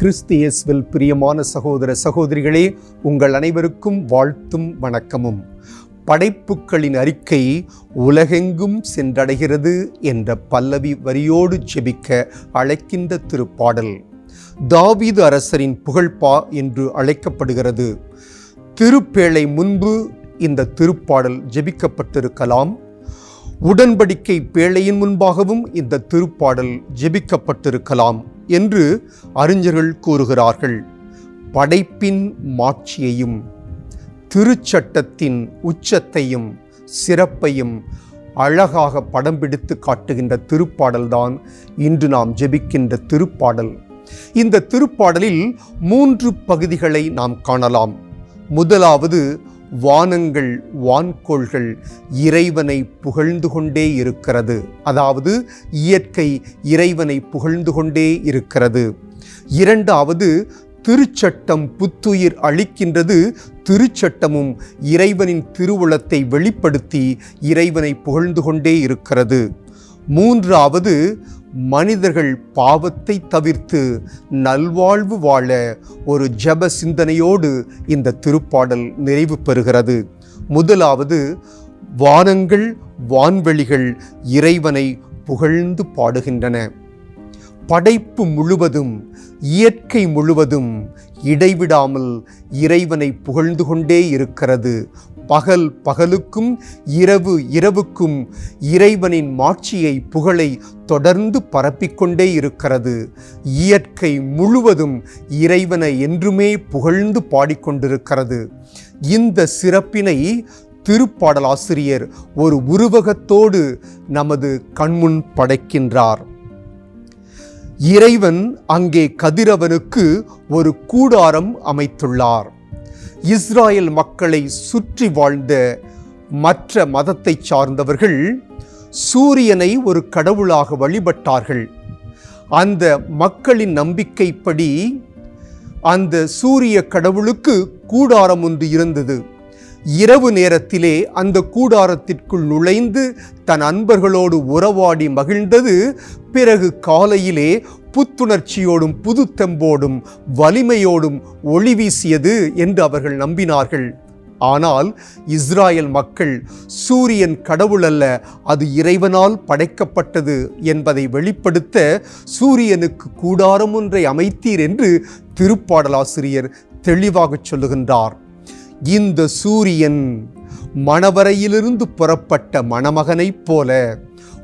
கிறிஸ்து இயேசுவில் பிரியமான சகோதர சகோதரிகளே உங்கள் அனைவருக்கும் வாழ்த்தும் வணக்கமும். படைப்புக்களின் அறிக்கை உலகெங்கும் சென்றடைகிறது என்ற பல்லவி வரியோடு ஜெபிக்க அழைக்கின்ற திருப்பாடல். தாவீது அரசரின் புகழ்பா என்று அழைக்கப்படுகிறது. திருப்பேழை முன்பு இந்த திருப்பாடல் ஜெபிக்கப்பட்டிருக்கலாம். உடன்படிக்கை பேழையின் முன்பாகவும் இந்த திருப்பாடல் ஜெபிக்கப்பட்டிருக்கலாம் என்று அறிஞர்கள் கூறுகிறார்கள். படைப்பின் மாட்சியையும் திருச்சட்டத்தின் உச்சத்தையும் சிறப்பையும் அழகாக படம் பிடித்து காட்டுகின்ற திருப்பாடல்தான் இன்று நாம் ஜெபிக்கின்ற திருப்பாடல். இந்த திருப்பாடலில் மூன்று பகுதிகளை நாம் காணலாம். முதலாவது வானங்கள் வான்கோள்கள் இறைவனை புகழ்ந்து கொண்டே இருக்கிறது. அதாவது இயற்கை இறைவனை புகழ்ந்து கொண்டே இருக்கிறது. இரண்டாவது திருச்சட்டம் புத்துயிர் அளிக்கின்றது. திருச்சட்டமும் இறைவனின் திருவுளத்தை வெளிப்படுத்தி இறைவனை புகழ்ந்து கொண்டே இருக்கிறது. மூன்றாவது மனிதர்கள் பாவத்தை தவிர்த்து நல்வாழ்வு வாழ ஒரு ஜப சிந்தனையோடு இந்த திருப்பாடல் நிறைவு பெறுகிறது. முதலாவது வானங்கள் வான்வெளிகள் இறைவனை புகழ்ந்து பாடுகின்றன. படைப்பு முழுவதும் இயற்கை முழுவதும் இடைவிடாமல் இறைவனை புகழ்ந்து கொண்டே இருக்கிறது. பகல் பகலுக்கும் இரவு இரவுக்கும் இறைவனின் மாட்சியை புகழை தொடர்ந்து பரப்பிக்கொண்டே இருக்கிறது. இயற்கை முழுவதும் இறைவனை என்றுமே புகழ்ந்து பாடிக்கொண்டிருக்கிறது. இந்த சிறப்பினை திருப்பாடலாசிரியர் ஒரு உருவகத்தோடு நமது கண்முன் படைக்கின்றார். இறைவன் அங்கே கதிரவனுக்கு ஒரு கூடாரம் அமைத்துள்ளார். இஸ்ராயல் மக்களை சுற்றி வாழ்ந்த மற்ற மதத்தை சார்ந்தவர்கள் சூரியனை ஒரு கடவுளாக வழிபட்டார்கள். அந்த மக்களின் நம்பிக்கைப்படி அந்த சூரிய கடவுளுக்கு கூடாரம் ஒன்று இருந்தது. இரவு நேரத்திலே அந்த கூடாரத்திற்குள் நுழைந்து தன் அன்பர்களோடு உறவாடி மகிழ்ந்தது. பிறகு காலையிலே புத்துணர்ச்சியோடும் புதுத்தெம்போடும் வலிமையோடும் ஒளி வீசியது என்று அவர்கள் நம்பினார்கள். ஆனால் இஸ்ராயல் மக்கள் சூரியன் கடவுள் அல்ல அது இறைவனால் படைக்கப்பட்டது என்பதை வெளிப்படுத்த சூரியனுக்கு கூடாரம் ஒன்றை அமைத்தீர் என்று திருப்பாடலாசிரியர் தெளிவாகச் சொல்லுகின்றார். இந்த சூரியன் மணவரையிலிருந்து புறப்பட்ட மணமகனைப் போல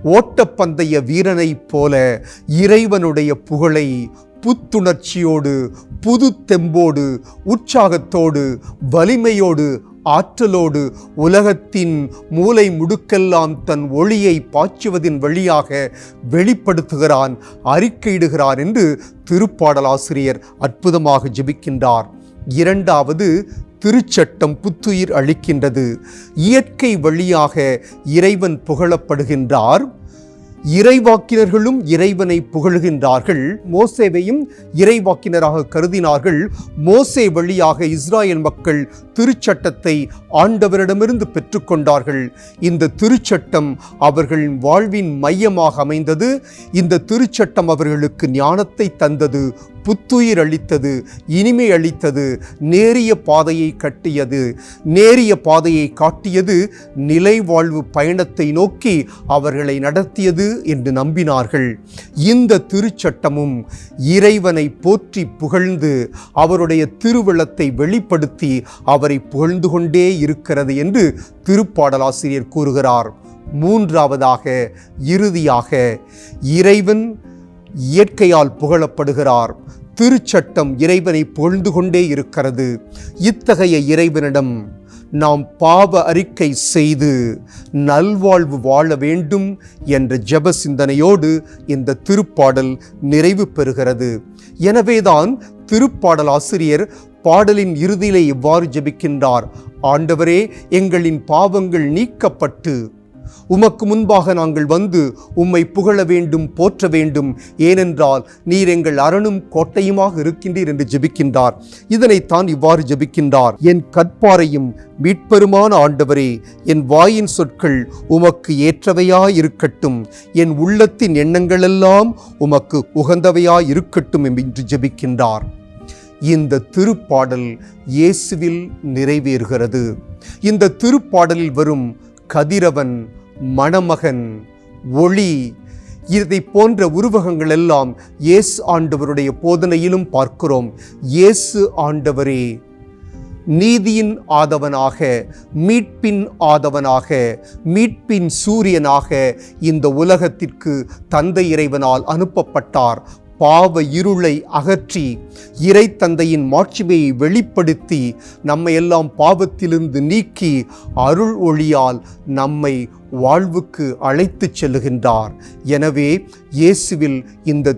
ஓட்டப்பந்தய வீரனைப் போல இறைவனுடைய புகழை புத்துணர்ச்சியோடு புது தெம்போடு உற்சாகத்தோடு வலிமையோடு ஆற்றலோடு உலகத்தின் மூலை முடுக்கெல்லாம் தன் ஒளியை பாய்ச்சுவதின் வழியாக வெளிப்படுத்துகிறான் அறிக்கையிடுகிறான் என்று திருப்பாடலாசிரியர் அற்புதமாக ஜெபிக்கின்றார். இரண்டாவது திருச்சட்டம் புத்துயிர் அளிக்கின்றது. இயற்கை வழியாக இறைவன் புகழப்படுகின்றார். இறைவாக்கினர்களும் இறைவனை புகழ்கின்றார்கள். மோசேவையும் இறைவாக்கினராக கருதினார்கள். மோசே வழியாக இஸ்ராயல் மக்கள் திருச்சட்டத்தை ஆண்டவரிடமிருந்து பெற்றுக்கொண்டார்கள். இந்த திருச்சட்டம் அவர்களின் வாழ்வின் மையமாக அமைந்தது. இந்த திருச்சட்டம் அவர்களுக்கு ஞானத்தை தந்தது புத்துயிர் அளித்தது இனிமை அளித்தது நேரிய பாதையை கட்டியது. நேரிய பாதையை காட்டியது நிலை வாழ்வு பயணத்தை நோக்கி அவர்களை நடத்தியது என்று நம்பினார்கள். இந்த திருச்சட்டமும் இறைவனை போற்றி புகழ்ந்து அவருடைய திருவிழத்தை வெளிப்படுத்தி அவர் புகழ்ந்து கொண்டே இருக்கிறது என்று திருப்பாடலாசிரியர் கூறுகிறார். மூன்றாவதாக இறுதியாக இறைவன் இயற்கையால் புகழப்படுகிறார். திருச்சட்டம் இறைவனை புகழ்ந்து கொண்டே இருக்கிறது. இத்தகைய இறைவனிடம் நாம் பாவ அறிக்கை செய்து நல்வாழ்வு வாழ வேண்டும் என்ற ஜெப சிந்தனையோடு இந்த திருப்பாடல் நிறைவு பெறுகிறது. எனவேதான் திருப்பாடல் ஆசிரியர் பாடலின் இறுதியிலே இவ்வாறு ஜெபிக்கின்றார். ஆண்டவரே எங்களின் பாவங்கள் நீக்கப்பட்டு உமக்கு முன்பாக நாங்கள் வந்து உம்மை புகழ வேண்டும் போற்ற வேண்டும். ஏனென்றால் நீர் எங்கள் அரணும் கோட்டையுமாக இருக்கின்றீர் என்று ஜெபிக்கின்றார். இதனைத்தான் இவ்வாறு ஜெபிக்கின்றார். என் கற்பாரையும் மீட்பெருமான ஆண்டவரே என் வாயின் சொற்கள் உமக்கு ஏற்றவையாயிருக்கட்டும். என் உள்ளத்தின் எண்ணங்களெல்லாம் உமக்கு உகந்தவையாயிருக்கட்டும் என்று ஜெபிக்கின்றார். இந்த திருப்பாடல் இயேசுவில் நிறைவேறுகிறது. இந்த திருப்பாடலில் வரும் கதிரவன் மணமகன் ஒளி. இதை போன்ற உருவகங்கள் எல்லாம் இயேசு ஆண்டவருடைய போதனையிலும் பார்க்கிறோம். இயேசு ஆண்டவரே நீதியின் ஆதவனாக மீட்பின் ஆதவனாக மீட்பின் சூரியனாக இந்த உலகத்திற்கு தந்தை இறைவனால் அனுப்பப்பட்டார். பாவ இருளை அகற்றி இறை தந்தையின் மாட்சிமையை வெளிப்படுத்தி நம்மை எல்லாம் பாவத்திலிருந்து நீக்கி அருள் ஒளியால் நம்மை வாழ்வுக்கு அழைத்துச் செல்லுகின்றார். எனவே இயேசுவில் இந்த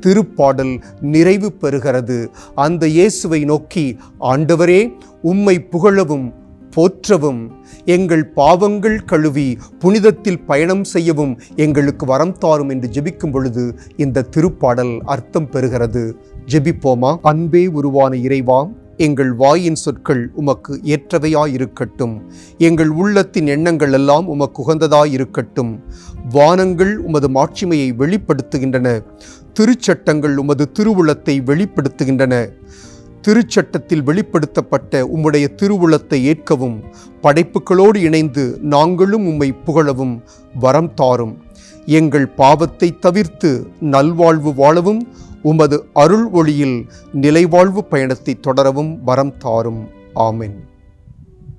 திருப்பாடல் நிறைவு பெறுகிறது. அந்த இயேசுவை நோக்கி ஆண்டவரே உம்மை புகழவும் போற்றவும் எங்கள் பாவங்கள் கழுவி புனிதத்தில் பயணம் செய்யவும் எங்களுக்கு வரம் தாரும் என்று ஜெபிக்கும் பொழுது இந்த திருப்பாடல் அர்த்தம் பெறுகிறது. ஜெபிப்போமா? அன்பே உருவான இறைவா எங்கள் வாயின் சொற்கள் உமக்கு ஏற்றவையாயிருக்கட்டும். எங்கள் உள்ளத்தின் எண்ணங்கள் எல்லாம் உமக்கு உகந்ததாயிருக்கட்டும். வானங்கள் உமது மாட்சிமையை வெளிப்படுத்துகின்றன. திருச்சட்டங்கள் உமது திருவுளத்தை வெளிப்படுத்துகின்றன. திருச்சட்டத்தில் வெளிப்படுத்தப்பட்ட உம்முடைய திருவுளத்தை ஏற்கவும் படைப்புகளோடு இணைந்து நாங்களும் உம்மை புகழவும் வரம் தாரும். எங்கள் பாவத்தை தவிர்த்து நல்வாழ்வு வாழவும் உமது அருள் ஒளியில் நிலைவாழ்வு பயணத்தை தொடரவும் வரம் தாரும். ஆமென்.